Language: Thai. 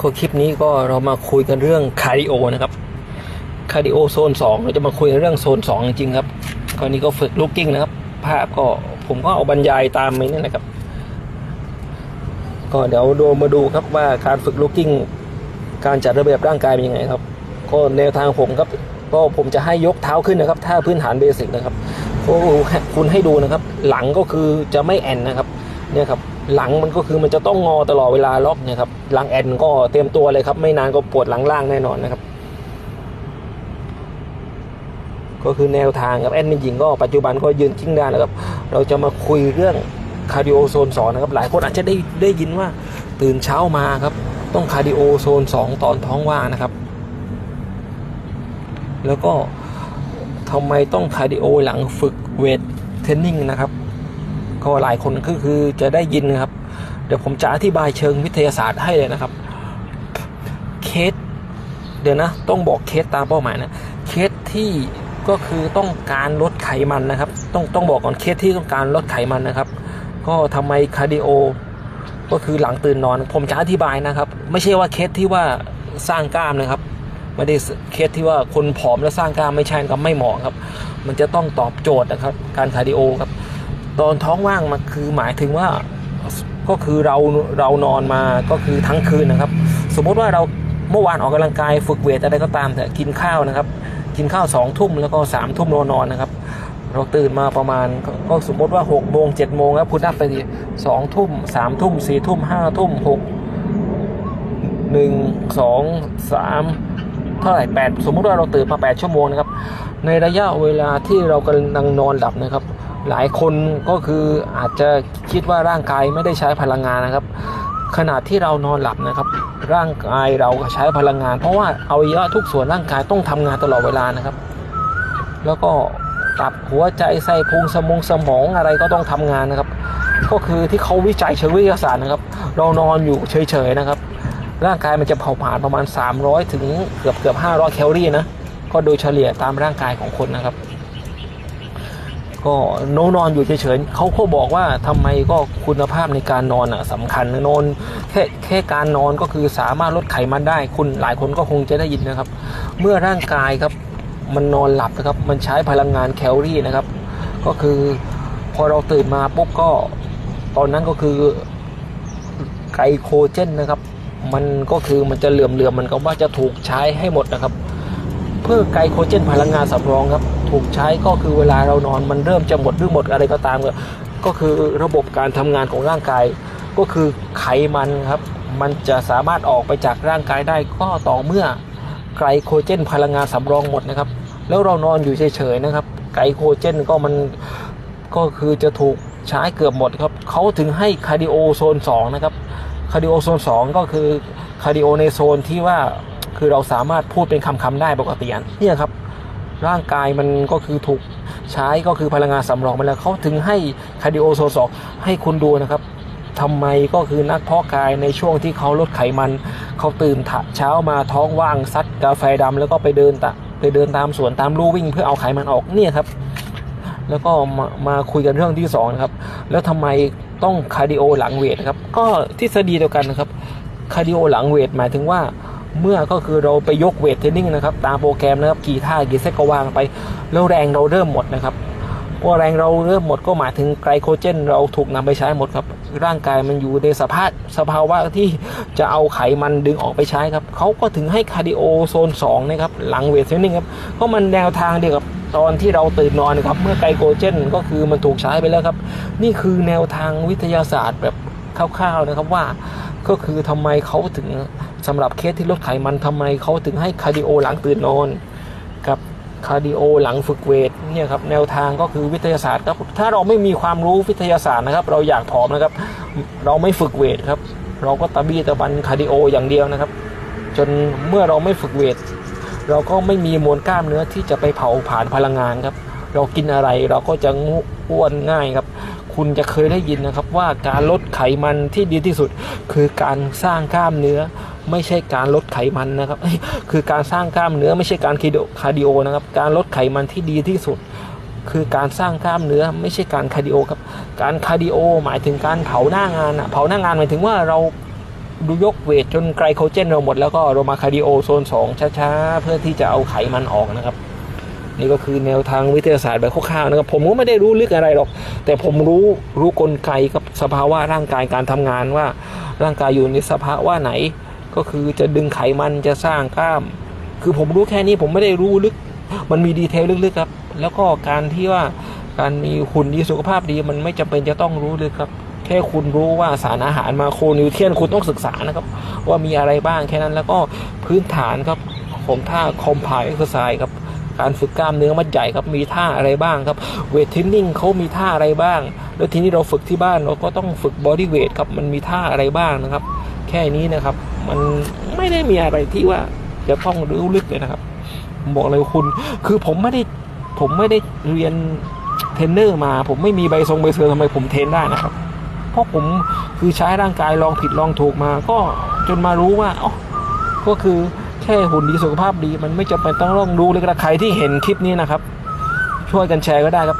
ก็คลิปนี้ก็เรามาคุยกันเรื่องคาร์ดิโอนะครับคาร์ดิโอโซนสองเราจะมาคุยกันเรื่องโซนสองจริงๆครับก็นี้ก็ฝึกลูกกิ้งนะครับ ภาพก็ผมก็เอาบรรยายตามไปนี่นะครับ ก็เดี๋ยวดูมาดูครับว่าการฝึกลูกกิ้งการจัดระเบียบร่างกายเป็นยังไงครับ ก็แนวทางผมครับก็ผมจะให้ยกเท้าขึ้นนะครับ ถ้าพื้นฐานเบสิกนะครับก็คุณให้ดูนะครับ หลังก็คือจะไม่แอนนะครับ เนี่ยครับหลังมันก็คือมันจะต้องงอตลอดเวลาล็อกเนี่ยครับหลังแอนก็เตรียมตัวเลยครับ ไม่นานก็ปวดหลังล่างแน่นอนนะครับ ก็คือแนวทางครับแอดมินหญิงก็ปัจจุบันก็ยืนกิ้งได้แล้วครับ เราจะมาคุยเรื่องคาร์ดิโอโซน2นะครับ หลายคนอาจจะได้ได้ยินว่าตื่นเช้ามาครับ ต้องคาร์ดิโอโซน2ตอนท้องว่างนะครับ แล้วก็ทำไมต้องคาร์ดิโอหลังฝึกเวทเทรนนิ่งนะครับ ก็หลายคนก็คือจะได้ยินนะครับ เดี๋ยวผมจะอธิบายเชิงวิทยาศาสตร์ให้เลยนะครับ เคส เดี๋ยวนะ ต้องบอกเคสตามเป้าหมายนะ เคสที่ก็คือต้องการลดไขมันนะครับ ต้องต้องบอกก่อนเคสที่ต้องการลดไขมันนะครับ ก็ทำไมคาร์ดิโอ ก็คือหลังตื่นนอน ผมจะอธิบายนะครับ ไม่ใช่ว่าเคสที่ว่าสร้างกล้ามนะครับไม่ได้เคสที่ว่าคนผอมแล้วสร้างกล้ามไม่ใช่ครับไม่เหมาะครับ มันจะต้องตอบโจทย์นะครับ การคาร์ดิโอครับ ตอนท้องว่างมันคือหมายถึงว่าก็คือเราเรานอนมาก็คือทั้งคืนนะครับ สมมติว่าเราเมื่อวานออกกำลังกายฝึกเวทอะไรก็ตามแต่กินข้าวนะครับ กินข้าวสองทุ่มแล้วก็สามทุ่มนอนนอนนะครับ เราตื่นมาประมาณก็สมมติว่าหกโมงเจ็ดโมงแล้วคุณนับไปดิสองทุ่มสามทุ่มสี่ทุ่มห้าทุ่มหกหนึ่งสองสามเท่าไหร่แปดสมมติว่าเราตื่นมาแปดชั่วโมงนะครับ ในระยะเวลาที่เรากำลังนอนหลับนะครับ หลายคนก็คืออาจจะคิดว่าร่างกายไม่ได้ใช้พลังงานนะครับ ขณะที่เรานอนหลับนะครับ ร่างกายเราใช้พลังงาน เพราะว่าอวัยวะทุกส่วนร่างกายต้องทำงานตลอดเวลานะครับ แล้วก็ตับหัวใจไส้พุงสมองสมองอะไรก็ต้องทำงานนะครับ ก็คือที่เขาวิจัยเชิงวิทยาศาสตร์นะครับ เรานอนอยู่เฉยๆนะครับ ร่างกายมันจะเผาผลาญประมาณ 300 ถึงเกือบเกือบ500แคลอรี่นะก็โดยเฉลี่ยตามร่างกายของคนนะครับ ก็โนนอนอยู่เฉยๆเขาก็บอกว่าทำไมก็คุณภาพในการนอนอะสำคัญนะนอนแค่แค่การนอนก็คือสามารถลดไขมันได้ คุณหลายคนก็คงจะได้ยินนะครับ เมื่อร่างกายครับมันนอนหลับนะครับ มันใช้พลังงานแคลอรี่นะครับ ก็คือพอเราตื่นมาปุ๊บก็ตอนนั้นก็คือไกลโคเจนนะครับ มันก็คือมันจะเหลื่อมๆมันก็ว่าจะถูกใช้ให้หมดนะครับ เพื่อไกลโคเจนพลังงานสำรองครับ ถูกใช้ก็คือเวลาเรานอนมันเริ่มจะหมดหรือหมดอะไรก็ตาม ก็ก็คือระบบการทำงานของร่างกาย ก็คือไขมันครับ มันจะสามารถออกไปจากร่างกายได้ก็ต่อเมื่อไกลโคเจนพลังงานสำรองหมดนะครับ แล้วเรานอนอยู่เฉยๆนะครับ ไกลโคเจนก็มันก็คือจะถูกใช้เกือบหมดครับเขาถึงให้คาร์ดิโอโซน2นะครับคาร์ดิโอโซน2ก็คือคาร์ดิโอในโซนที่ว่าคือเราสามารถพูดเป็นคำๆได้ปกติเนี่ยครับ ร่างกายมันก็คือถูกใช้ก็คือพลังงานสำรองมาแล้วเขาถึงให้คาร์ดิโอโซสองให้คุณดูนะครับทำไมก็คือนักเพาะกายในช่วงที่เขาลดไขมัน เขาตื่นเช้ามาท้องว่างซัดกาแฟดำแล้วก็ไปเดินตะไปเดินตามสวนตามลู่วิ่ง เพื่อเอาไขมันออกเนี่ยครับ แล้วก็มามาคุยกันเรื่องที่สองนะครับแล้วทำไมต้องคาร์ดิโอหลังเวทครับก็ทฤษฎีเดียวกันนะครับคาร์ดิโอหลังเวทหมายถึงว่า เมื่อก็คือเราไปยกเวทเทรนนิ่งนะครับตามโปรแกรมนะครับกี่ท่ากี่เซตก็วางไปแล้วแรงเราเริ่มหมดนะครับพอแรงเราเริ่มหมดก็หมายถึงไกลโคเจน เราถูกนำไปใช้หมดครับ ร่างกายมันอยู่ในสภาพสภาวะที่จะเอาไขมันดึงออกไปใช้ครับเขาก็ถึงให้คาร์ดิโอโซน2นะครับหลังเวทเทรนนิ่งครับเพราะมันแนวทางเดียวกับตอนที่เราตื่นนอนนะครับเมื่อไกลโคเจนก็คือมันถูกใช้ไปแล้วครับ นี่คือแนวทางวิทยาศาสตร์แบบคร่าวๆนะครับว่าก็คือทำไมเขาถึง สำหรับเคสที่ลดไขมันทำไมเขาถึงให้คาร์ดิโอหลังตื่นนอนกับคาร์ดิโอหลังฝึกเวทเนี่ยครับแนวทางก็คือวิทยาศาสตร์ครับถ้าเราไม่มีความรู้วิทยาศาสตร์นะครับ เราอยากผอมนะครับ เราไม่ฝึกเวทครับ เราก็ตะบี้ตะบันคาร์ดิโออย่างเดียวนะครับ จนเมื่อเราไม่ฝึกเวทเราก็ไม่มีมวลกล้ามเนื้อที่จะไปเผาผ่านพลังงานครับ เรากินอะไรเราก็จะอ้วนง่ายครับ คุณจะเคยได้ยินนะครับว่าการลดไขมันที่ดีที่สุด คือการสร้างกล้ามเนื้อ ไม่ใช่การลดไขมันนะครับ คือการสร้างกล้ามเนื้อไม่ใช่การคาร์ดิโอนะครับ การลดไขมันที่ดีที่สุด คือการสร้างกล้ามเนื้อไม่ใช่การคาร์ดิโอครับ การคาร์ดิโอหมายถึงการเผาหน้างานอะเผาหน้างานหมายถึงว่าเราดูยกเวทจนไกลโคเจนเราหมดแล้วก็เรามาคาร์ดิโอโซน 2 ช้าๆ เพื่อที่จะเอาไขมันออกนะครับ นี่ก็คือแนวทางวิทยาศาสตร์แบบคร่าวๆนะครับ ผมก็ไม่ได้รู้ลึกอะไรหรอก แต่ผมรู้รู้กลไกกับสภาวะร่างกายการทำงานว่าร่างกายอยู่ในสภาวะไหน ก็คือจะดึงไขมันจะสร้างกล้าม คือผมรู้แค่นี้ผมไม่ได้รู้ลึก มันมีดีเทลลึกๆครับ แล้วก็การที่ว่าการมีหุ่นดีสุขภาพดีมันไม่จำเป็นจะต้องรู้ลึกครับ แค่คุณรู้ว่าสารอาหารมาโคนิวเทียนคุณต้องศึกษานะครับ ว่ามีอะไรบ้างแค่นั้นแล้วก็พื้นฐานครับของท่าคอมพายเอ็กซ์ไซส์ครับการฝึกกล้ามเนื้อมัดใหญ่ครับมีท่าอะไรบ้างครับเวทเทรนนิ่งเขามีท่าอะไรบ้าง แล้วทีนี้เราฝึกที่บ้านเราก็ต้องฝึกบอดี้เวทครับมันมีท่าอะไรบ้างนะครับ แค่นี้นะครับ มันไม่ได้มีอะไรที่ว่าจะต้องรู้ลึกเลยนะครับบอกเลยคุณ คือผมไม่ได้ผมไม่ได้เรียนเทรนเนอร์มา ผมไม่มีใบทรงใบเซอร์ทำไมผมเทรนได้นะครับ เพราะผมคือใช้ร่างกายลองผิดลองถูกมา ก็จนมารู้ว่าอ๋อก็คือแค่หุ่นดีสุขภาพดี มันไม่จำเป็นต้องต้องรู้เลยกระใครที่เห็นคลิปนี้นะครับ ช่วยกันแชร์ก็ได้ครับ